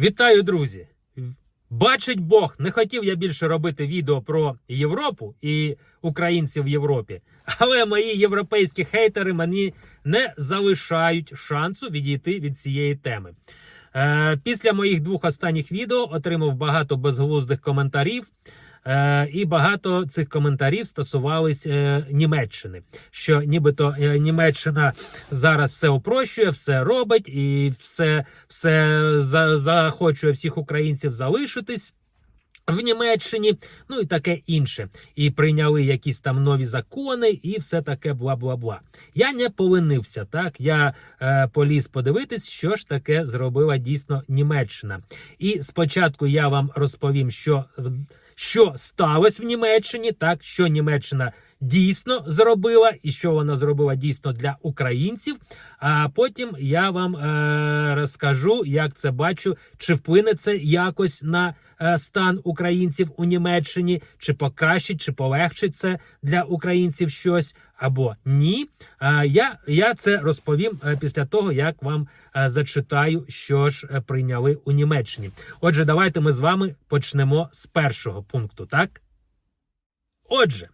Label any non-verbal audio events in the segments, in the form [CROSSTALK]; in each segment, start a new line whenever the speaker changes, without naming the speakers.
Вітаю, друзі! Бачить Бог, не хотів я більше робити відео про Європу і українців в Європі, але мої європейські хейтери мені не залишають шансу відійти від цієї теми. Е, після моїх двох останніх відео отримав багато безглуздих коментарів. Е, і багато цих коментарів стосувались е, Німеччини, що нібито е, Німеччина зараз все опрощує, все робить і все, все за, захочує всіх українців залишитись. В Німеччині, ну і таке інше, і прийняли якісь там нові закони, і все таке бла бла бла. Я не поленився. Так я е, поліз подивитись, що ж таке зробила дійсно Німеччина. І спочатку я вам розповім, що що сталося в Німеччині, так що Німеччина дійсно зробила, і що вона зробила дійсно для українців. А потім я вам е, розкажу, як це бачу, чи вплине це якось на е, стан українців у Німеччині, чи покращить, чи полегшить це для українців щось або ні. Е, я, я це розповім е, після того, як вам е, зачитаю, що ж е, прийняли у Німеччині. Отже, давайте ми з вами почнемо з першого пункту. Так, отже.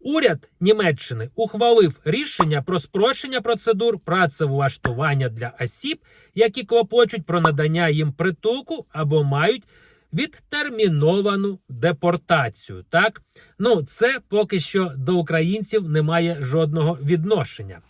Уряд Німеччини ухвалив рішення про спрощення процедур працевлаштування для осіб, які клопочуть про надання їм притулку або мають відтерміновану депортацію. Так, ну це поки що до українців немає жодного відношення.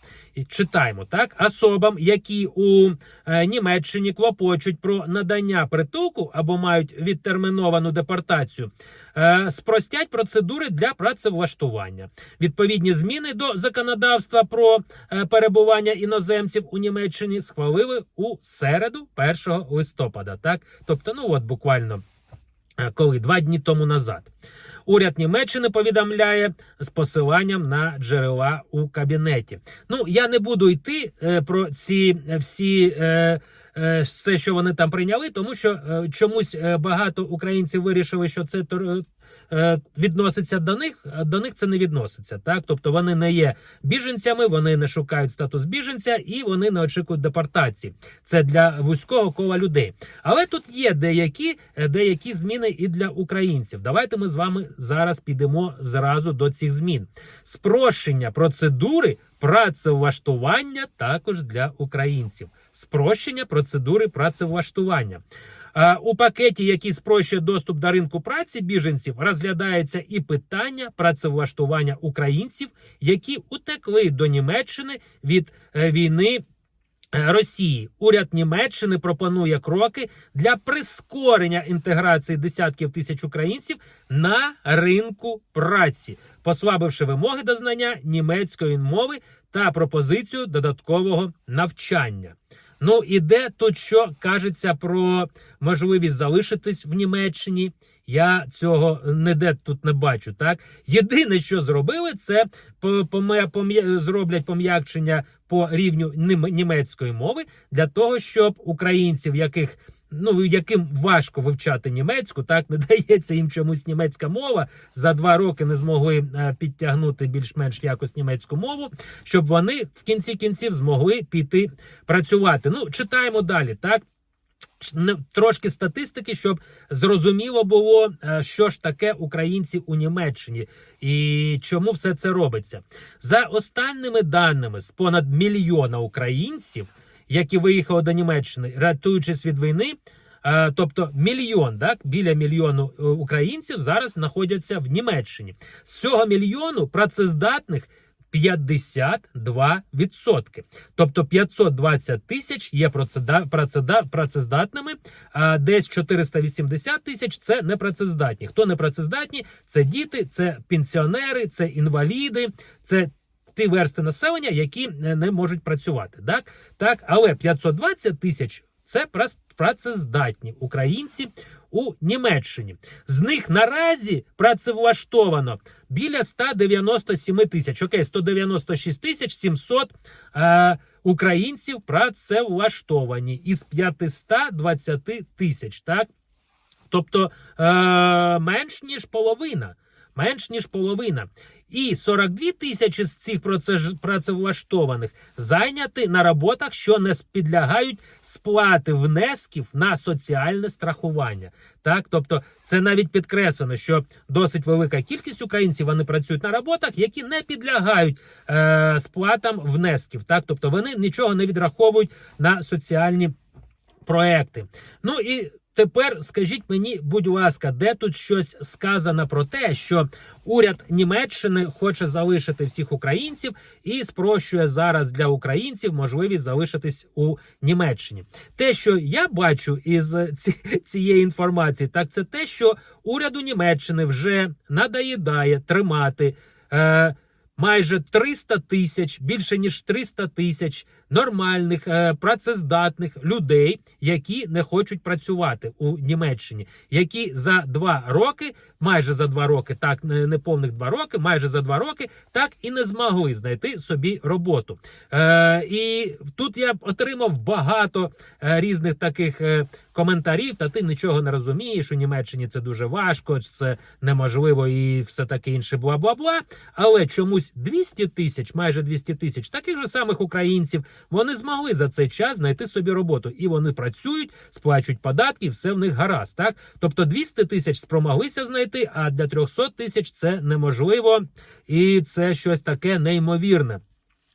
Читаємо так особам, які у е, Німеччині клопочуть про надання притулку або мають відтерміновану депортацію, е, спростять процедури для працевлаштування. Відповідні зміни до законодавства про е, перебування іноземців у Німеччині схвалили у середу, 1 листопада. Так, тобто, ну от буквально коли два дні тому назад. Уряд Німеччини повідомляє з посиланням на джерела у кабінеті. Ну я не буду йти е, про ці всі. Е, е, все, що вони там прийняли, тому що е, чомусь е, багато українців вирішили, що це е, відноситься до них, до них це не відноситься. Так, тобто вони не є біженцями, вони не шукають статус біженця і вони не очікують депортації. Це для вузького кола людей. Але тут є деякі, е, деякі зміни і для українців. Давайте ми з вами зараз підемо зразу до цих змін. Спрощення процедури працевлаштування також для українців. Спрощення процедури працевлаштування. Е, У пакеті, який спрощує доступ до ринку праці біженців, розглядається і питання працевлаштування українців, які утекли до Німеччини від е, війни. е, Росії уряд Німеччини пропонує кроки для прискорення інтеграції десятків тисяч українців на ринку праці, послабивши вимоги до знання німецької мови та пропозицію додаткового навчання. Ну і де тут що кажеться про можливість залишитись в Німеччині? Я цього ніде тут не бачу. Так єдине, що зробили, це зроблять пом'якшення по рівню нім- німецької мови для того, щоб українців, яких ну яким важко вивчати німецьку, так не [LAUGHS] дається їм чомусь німецька мова. За два роки не змогли е, підтягнути більш-менш якось німецьку мову, щоб вони в кінці кінців змогли піти працювати. Ну читаємо далі, так. Трошки статистики, щоб зрозуміло було, е, що ж таке українці у Німеччині і чому все це робиться. За останніми даними з понад мільйона українців, які виїхали до Німеччини, рятуючись від війни. е, Тобто мільйон, так біля мільйону е, українців зараз знаходяться в Німеччині. З цього мільйону працездатних 52%. Тобто 520 тисяч є працездатними, а десь 480 тисяч це непрацездатні. Хто непрацездатні? Це діти, це пенсіонери, це інваліди, це ті версти населення, які не можуть працювати. Так, так, але 520 тисяч це працездатні українці у Німеччині. З них наразі працевлаштовано біля 197 тисяч. Окей, 196 тисяч 700 е, українців працевлаштовані із 520 тисяч. Так, тобто е, менш ніж половина. Менш ніж половина. І 42 тисячі з цих праце- працевлаштованих зайняті на роботах, що не підлягають сплати внесків на соціальне страхування. Так, тобто це навіть підкреслено, що досить велика кількість українців вони працюють на роботах, які не підлягають е, сплатам внесків. Так, тобто вони нічого не відраховують на соціальні проекти. Ну і тепер скажіть мені, будь ласка, де тут щось сказано про те, що уряд Німеччини хоче залишити всіх українців і спрощує зараз для українців можливість залишитись у Німеччині. Те, що я бачу із ці- цієї інформації, так це те, що уряду Німеччини вже надоїдає тримати. Е, Майже 300 тисяч, більше ніж 300 тисяч нормальних е, працездатних людей, які не хочуть працювати у Німеччині, які за два роки, майже за два роки, так не, не два роки, майже за два роки, так і не змогли знайти собі роботу. Е, і тут я отримав багато е, різних таких е, коментарів. Та ти нічого не розумієш. У Німеччині це дуже важко, це неможливо і все таке інше, бла бла бла. Але чомусь 200 тисяч, майже 200 тисяч таких же самих українців. Вони змогли за цей час знайти собі роботу, і вони працюють, сплачують податки, все в них гаразд. Так, тобто 200 тисяч спромоглися знайти, а для 300 тисяч це неможливо, і це щось таке неймовірне.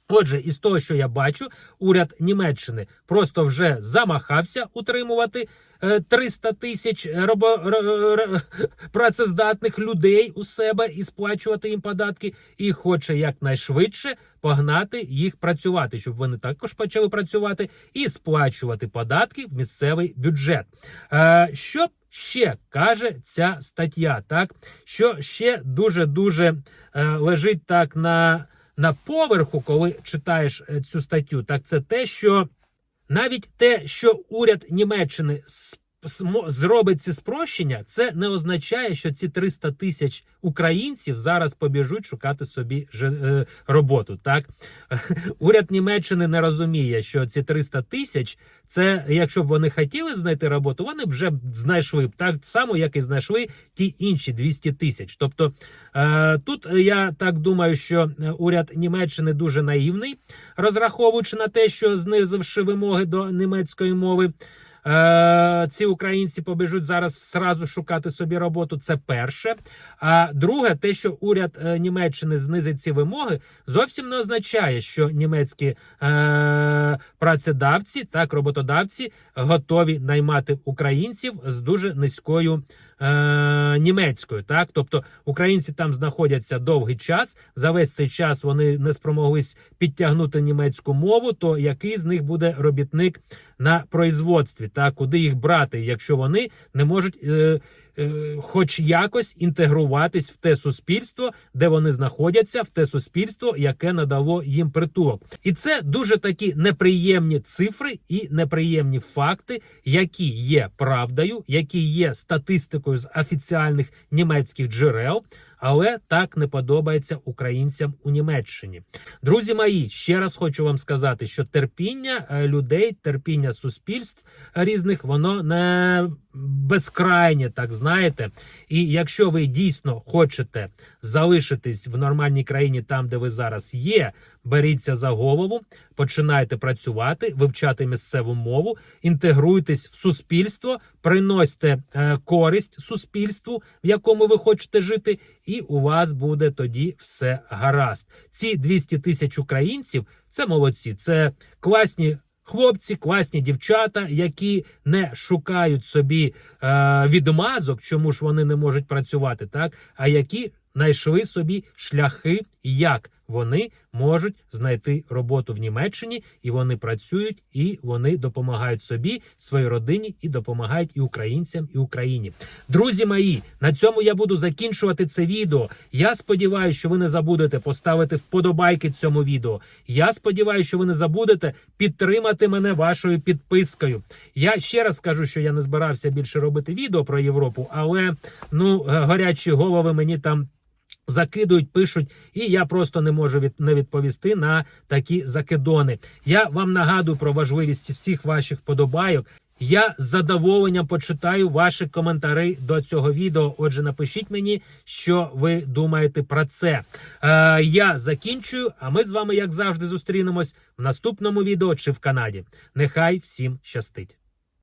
Отже, із того, що я бачу, уряд Німеччини просто вже замахався утримувати е, 300 тисяч робо- працездатних людей у себе і сплачувати їм податки, і хоче якнайшвидше погнати їх працювати, щоб вони також почали працювати і сплачувати податки в місцевий бюджет. Е, Що ще каже ця стаття? Так, що ще дуже дуже лежить так на на поверху, коли читаєш е, цю статтю, так це те, що навіть те, що уряд Німеччини зробить ці спрощення, це не означає, що ці 300 тисяч українців зараз побіжуть шукати собі е, роботу. Так [LAUGHS] уряд Німеччини не розуміє, що ці 300 тисяч це, якщо б вони хотіли знайти роботу, вони б вже знайшли б так само, як і знайшли ті інші 200 тисяч. Тобто е, тут я так думаю, що уряд Німеччини дуже наївний, розраховуючи на те, що знизивши вимоги до німецької мови. Е, ці українці побіжуть зараз сразу шукати собі роботу. Це перше. А друге, те, що уряд е, Німеччини знизить ці вимоги, зовсім не означає, що німецькі е, працедавці, так роботодавці готові наймати українців з дуже низькою. Е, німецькою, так тобто українці там знаходяться довгий час. За весь цей час вони не спромоглись підтягнути німецьку мову. То який з них буде робітник на производстві? Так, куди їх брати, якщо вони не можуть, е, хоч якось інтегруватись в те суспільство, де вони знаходяться, в те суспільство, яке надало їм притулок, і це дуже такі неприємні цифри і неприємні факти, які є правдою, які є статистикою з офіціальних німецьких джерел. Але так не подобається українцям у Німеччині. Друзі мої, ще раз хочу вам сказати, що терпіння е, людей, терпіння суспільств різних, воно не безкрайнє, так знаєте. І якщо ви дійсно хочете залишитись в нормальній країні, там де ви зараз є, беріться за голову, починайте працювати, вивчати місцеву мову, інтегруйтесь в суспільство, приносьте е, користь суспільству, в якому ви хочете жити, і у вас буде тоді все гаразд. Ці 200 тисяч українців це молодці, це класні. Хлопці, класні дівчата, які не шукають собі е, відмазок, чому ж вони не можуть працювати, так? А які знайшли собі шляхи, як вони можуть знайти роботу в Німеччині, і вони працюють, і вони допомагають собі, своїй родині, і допомагають і українцям, і Україні. Друзі мої, на цьому я буду закінчувати це відео. Я сподіваюся, що ви не забудете поставити вподобайки цьому відео. Я сподіваюся, що ви не забудете підтримати мене вашою підпискою. Я ще раз скажу, що я не збирався більше робити відео про Європу, але ну е, гарячі голови мені там. Закидують, пишуть, і я просто не можу від, не відповісти на такі закидони. Я вам нагадую про важливість всіх ваших вподобайок. Я з задоволенням почитаю ваші коментарі до цього відео. Отже, напишіть мені, що ви думаєте про це. Е, я закінчую, а ми з вами, як завжди, зустрінемось в наступному відео чи в Канаді. Нехай всім щастить.